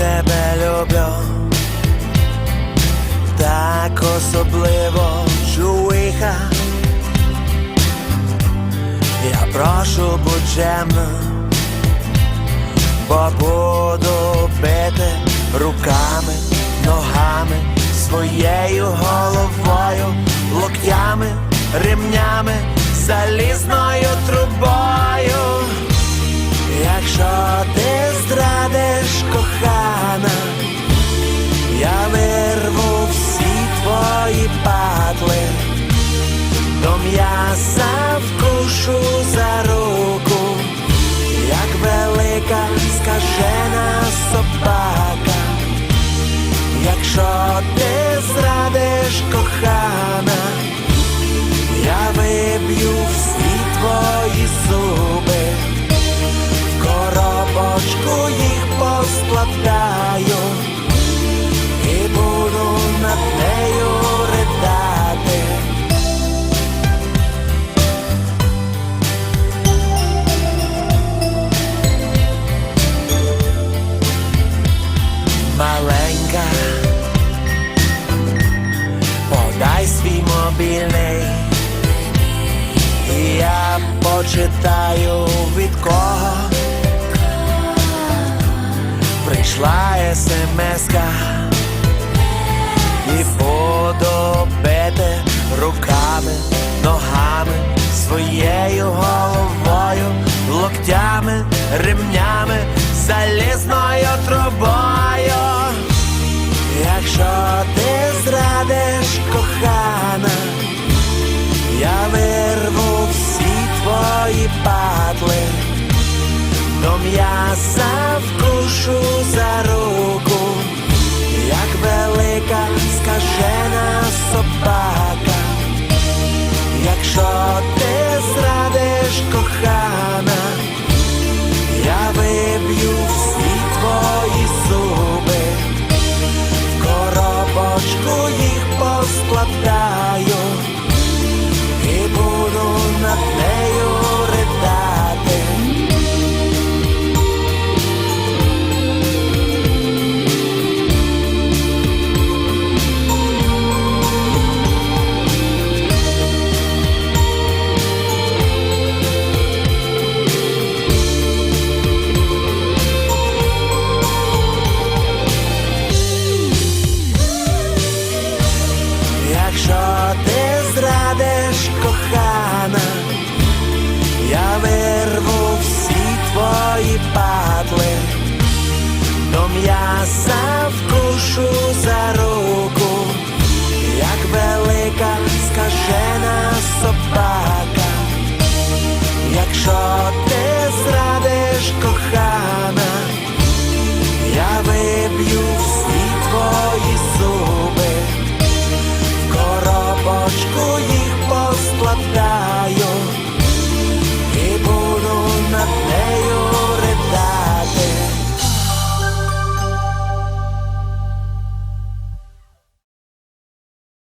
тебе люблю, так особливо чуиха. Я прошу будь чемна, бо буду бити руками, ногами, своєю головою, локтями, ремнями, залізною трубою. Якщо ти зрадиш кохана, я вирву всі твої патли, до м'яса вкушу за руку, як велика скажена собака. Якщо ти зрадиш кохана, мобільний. І я почитаю від кого прийшла смска і буду руками, ногами, своєю головою, локтями, ремнями, залізною трубою. Кохана, я вирву всі твої патли, до м'яса вкушу за руку, теж кохана, я вирву всі твої падли, до м'яса вкушу за руку, як велика скаже.